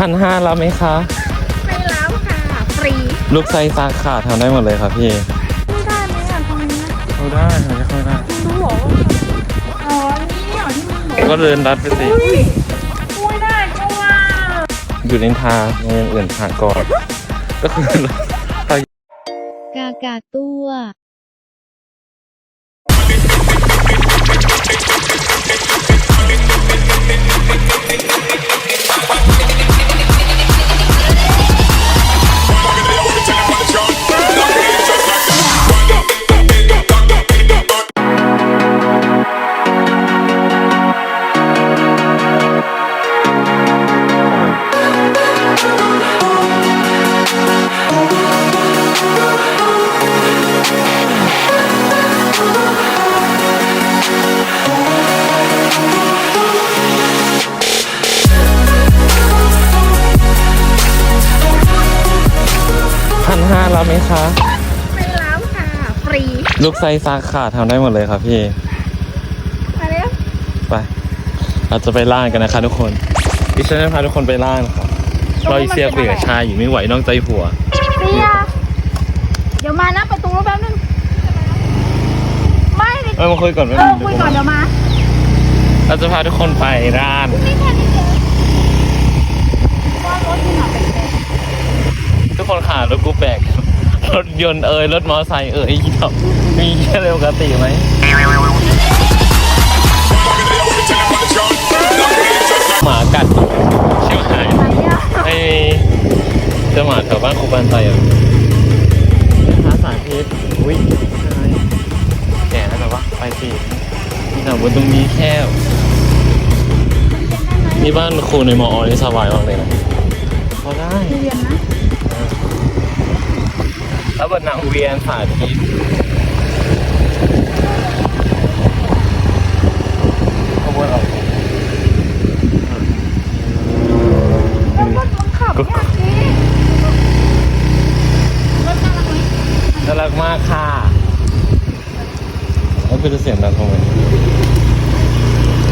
พันห้ารับไหมคะ ไม่รับค่ะ ฟรี ลูกไซส์ซาขาทำได้หมดเลยครับพี่ไม่ได้ไหมอะตรงนี้เข้าได้ค่ะเข้าได้ รู้เหรอ อ๋อ นี่เหรอที่มึงบอกก็เดินรัดไปสิ อุ้ยอุ้ยได้ก็ว่าอยู่ในทางอย่างอื่นผ่านก่อน ก็คือ กากาตัว ลูกไซส์ซาขาทำได้หมดเลยครับพี่ มาเร็วไป เราจะไปล่ากันนะคะทุกคนดิฉันจะพาทุกคนไปล่านะครับเราอีเซียคุยกับชายอยู่ไม่ไหวนอกใจผัวเสีย เดี๋ยวมานะประตูนู้นแป๊บนึง ไม่ดิเออมาคุยก่อนไหมเออคุยก่อนเดี๋ยวมา เราจะพาทุกคนไปร้านนี่แค่นี้เองว่ารถที่หนาเป็นทุกคนขารถกูแปลก รถยนต์เอ่ยรถมอเตอร์ไซค์เอ่ยมีแค่เร็วปกติไหมหมากัดเชี่ยวหายไอ้จะหมาแถวบ้านครูบานไตอะพระสารพิษอุ้ยแก่แล้วแบบว่าไปสิแต่บนตรงนี้แคบนี่บ้านครูในมอนี่สบายมากเลยนะพอได้เรียนนะ แล้วบนนางเวียนสาธิตขบวนออกแล้วรถขับนี่น่ารักไหมน่ารักมากค่ะแล้วเป็นเสียงดังทำไม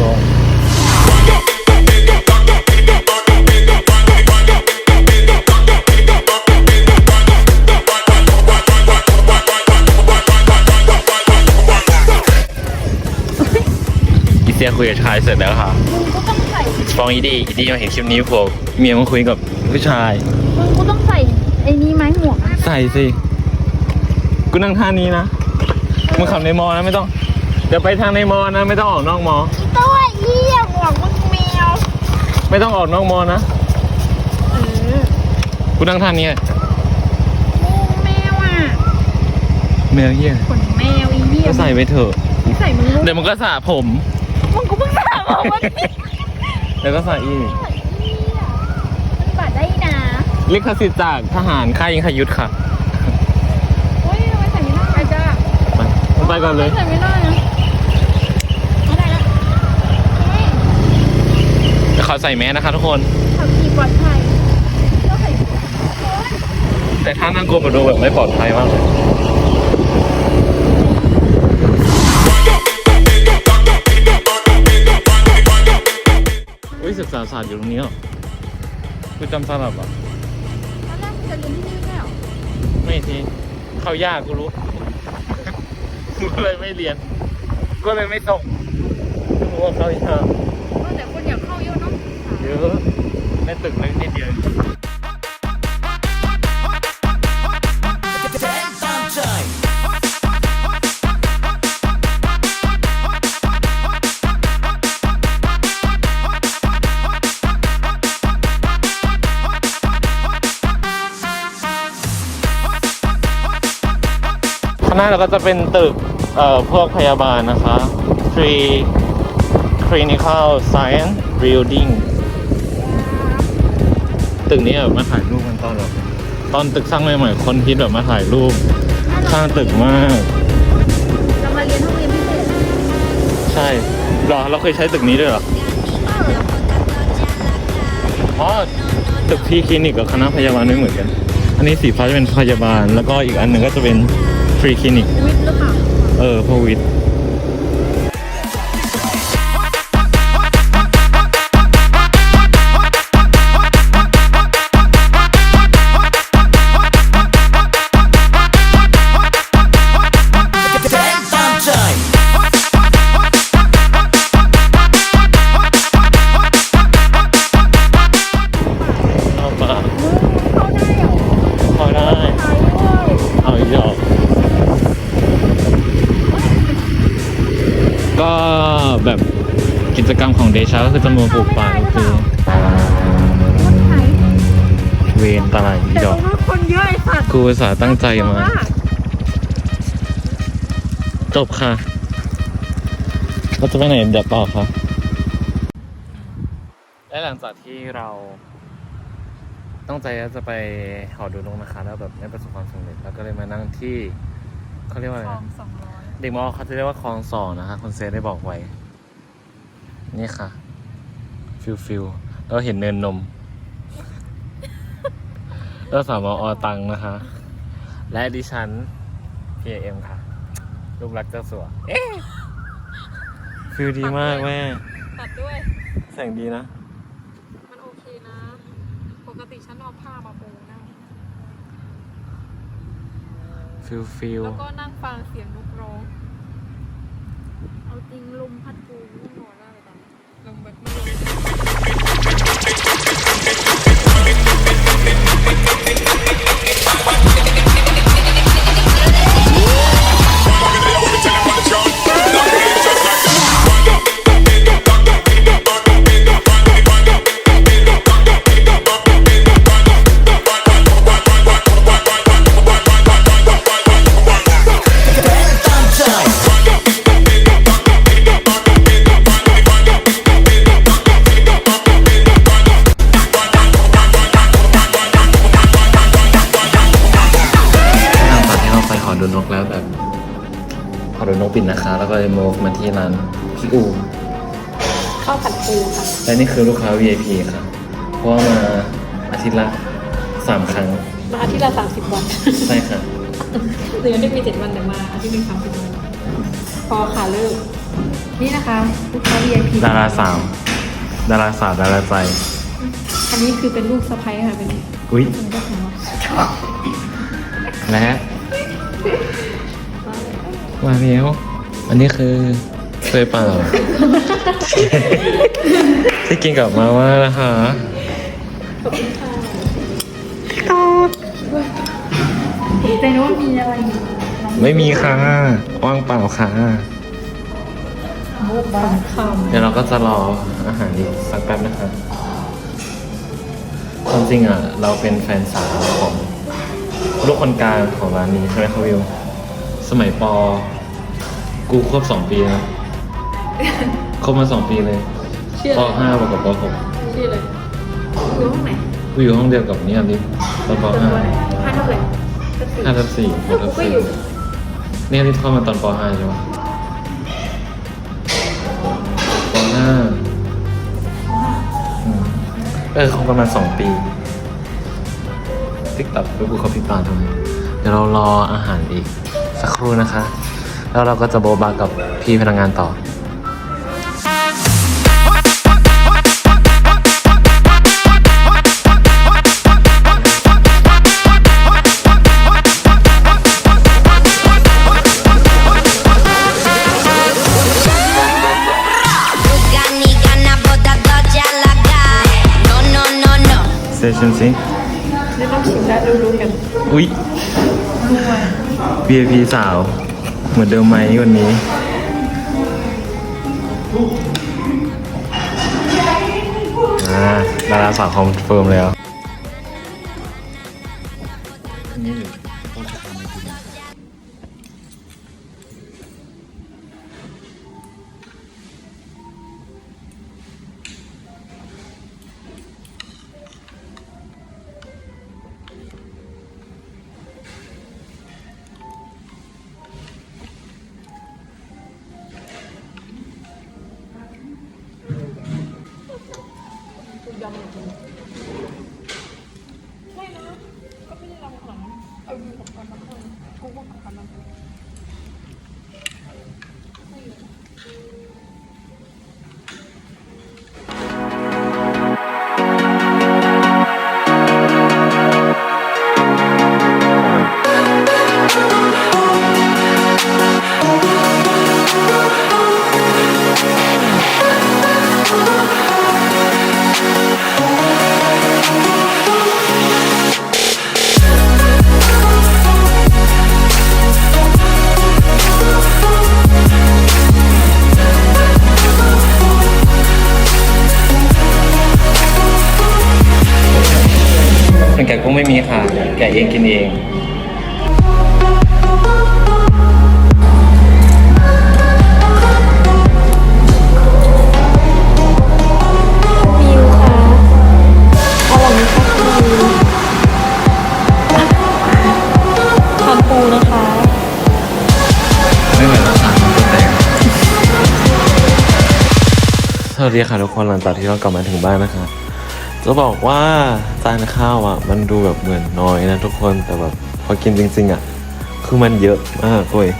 ลงอีเซียคุยกับชายเสร็จแล้วค่ะมึงก็ต้องใส่ฟ้องอีดีอีดีมาเห็นคลิปนี้พวกเมียมาคุยกับผู้ชาย มึงก็ต้องใส่ไอ้นี้ไหมหมวกอะใส่สิ กูนั่งท่านี้นะมึงขับในมอนะไม่ต้อง เดี๋ยวไปทางในมอนะ ไม่ต้องออกนอกมอตัวเหี้ยหมวกมึงแมวไม่ต้องออกนอกมอนะ เออกูนั่งท่านี้มึงแมวอะแมวเหี้ยขนแมวอีเหี้ยก็ใส่ไปเถอะมึงใส่มึงรู้เดี๋ยวมันก็สระผม มึงกูเพิ่งสั่งออกมาเนี่ยแล้วก็ใส่อีกมันบาดได้นะลิขสิทธิ์จากทหารค่ายยิงขยุทธค่ะโอ้ยทำไมใส่ไม่ได้ไปจ้าไปมึงไปก่อนเลย ใส่ไม่ได้นะไม่ได้ละเฮ้ยเดี๋ยวขอใส่แมสนะคะทุกคน ขับขี่ปลอดภัยก็ใส่ แต่ถ้านั่งกลัวมาดูแบบไม่ปลอดภัยมากเลยาศาสตร์อยู่ตรงนี้เหรอคือจำสลับอะตอนแรกจะเรียนที่นี่ไม่ใช่หรอไม่ทีเข้ายากกูรู้ กูก็เลยไม่เรียน ก็เลยไม่ส่งกูว่าเข้ายากเออแต่คนอยากเข้าเยอะเนาะเยอะในตึกเล็กนิดเดียว น้าเราก็จะเป็นตึกเอ่อพวกพยาบาลนะคะ Free Clinical Science Building ตึกนี้แบบมาถ่ายรูปกันตอนแบบตอนตึกสร้างใหม่ๆคนคิดแบบมาถ่ายรูปข้างตึกมาก เรามาเรียนห้องเรียนพิเศษใช่หรอเราเคยใช้ตึกนี้ด้วยเหรออ๋อตึกที่คลินิกกับคณะพยาบาลไม่เหมือนกัน อันนี้สีฟ้าจะเป็นพยาบาล แล้วก็อีกอันหนึ่งก็จะเป็น ฟรีคลินิก วิทย์หรือเปล่า เออพวกวิทย์ เดชาก็คือจำนวนปลูกป่าก็คือเวนตลาดอีดอกคนเยอะไอ้สัตว์กูอุตสาห์ตั้งใจมา จบค่ะเราจะไปไหนเดี๋ยวต่อค่ะและหลังจากที่เราตั้งใจว่าจะไปหอดูนกนะคะ แล้วแบบไม่ประสบความสำเร็จแล้วก็เลยมานั่งที่เขาเรียกว่าอะไรทอนะงสองร้อยเด็กมอเขาจะเรียกว่าคลองสองนะคะคุณเซได้บอกไว้ นี่ค่ะ ฟิลฟิลแล้วเห็นเนินนมแล้วสามออตังนะคะ และดิฉัน PAM ค่ะ ลูกรักเจ้าสัวเอ๊ะฟิลดีมากแม่ ตัดด้วย แสงดีนะ มันโอเคนะ ปกติฉันเอาผ้ามาปูนั่งฟิลฟิลแล้วก็นั่งฟังเสียงนกร้อง เอาจริงลมพัดปูง่วงนอนมากเลยตอนนี้ลมแบบ ปิดนะคะ แล้วก็เลยโมฟมาที่ร้านพี่อูข้าวผัดปูค่ะ และนี่คือลูกค้า VIP ค่ะเพราะว่ามาอาทิตย์ละสามครั้ง มาอาทิตย์ละสามสิบวันใช่ค่ะหรืออาทิตย์มีเจ็ดวันแต่มาอาทิตย์มีสามสิบวันพอค่ะเลิกนี่นะคะลูกค้า VIP ดาราสาวดาราสาวดาราใจ อันนี้คือเป็นลูกสะใภ้ค่ะเป็นอุ๊ยเป็นเจ้าของร้านและ มาแล้ว อันนี้คือเคยเปล่า ที่กินกับมาว่านะคะแต่โน้นมีอะไรอยู่ไม่มีค่ะว่างเปล่าค่ะมุกบางคเดี๋ยวเราก็จะรออาหารอีกสักแป๊บนะคะความจริงอะ เราเป็นแฟนสาวของลูกคนกลางของร้านนี้ใช่ไหมคะวิว สมัยปอ กูครบสองปีนะครบมาสองปีเลยำชื่อปอะไรห้าบวกกับปหกชื่ออะไรอยู่ห้องไหนกูอยู่ห้องเดียวกับนี่อันนี้ตอนปห้าห้าเท่าไหร่ห้าทับสี่หกทับก็สี่อยู่นี่อันนี้เข้ามาตอนปห้าใช่ไหมปห้าอืมเออคงประมาณสองปีติ๊กต็อกไปกูเขาพิดตาทำไมเดี๋ยวเรารออาหารอีก สักครู่นะคะ แล้วเราก็จะโบบากับพี่พนักงานต่อ Gani gana bota doja laga No no no no เซชันสินี่ต้องชิมได้รู้ๆกัน อุ๊ย VIP สาว เหมือนเดิมไหมวันนี้ อ่าดาราสาวคอนเฟิร์มแล้ว มันตัวแตกสวัสดีค่ะทุกคนหลังจากที่เรากลับมาถึงบ้านนะคะ จะบอกว่าจานข้าวอะ มันดูแบบเหมือนน้อยนะทุกคนแต่แบบพอกินจริงๆอะ คือมันเยอะมากเว้ย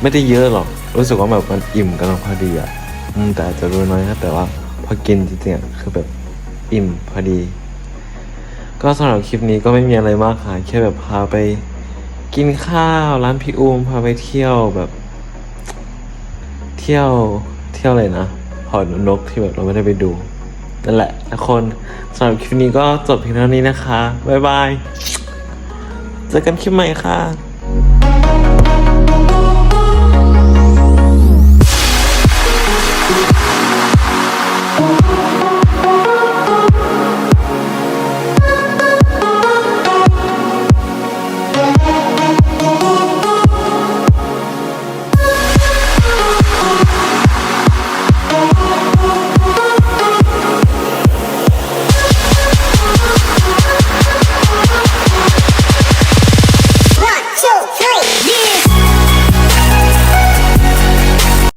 ไม่ได้เยอะหรอก รู้สึกว่าแบบมันอิ่มกำลังพอดีอะอืมแต่อาจจะรู้น้อยนะแต่ว่าพอกินจริงๆอะคือแบบอิ่มพอดี ก็สำหรับคลิปนี้ก็ไม่มีอะไรมากค่ะแค่แบบพาไป กินข้าวร้านพี่อุ้มพาไปเที่ยวแบบ เที่ยวเที่ยวอะไรนะหอนกที่แบบเราไม่ได้ไปดู นั่นแหละทุกคนสำหรับคลิปนี้ก็จบเพียงเท่านี้นะคะ บ๊ายบาย เจอกันคลิปใหม่ค่ะ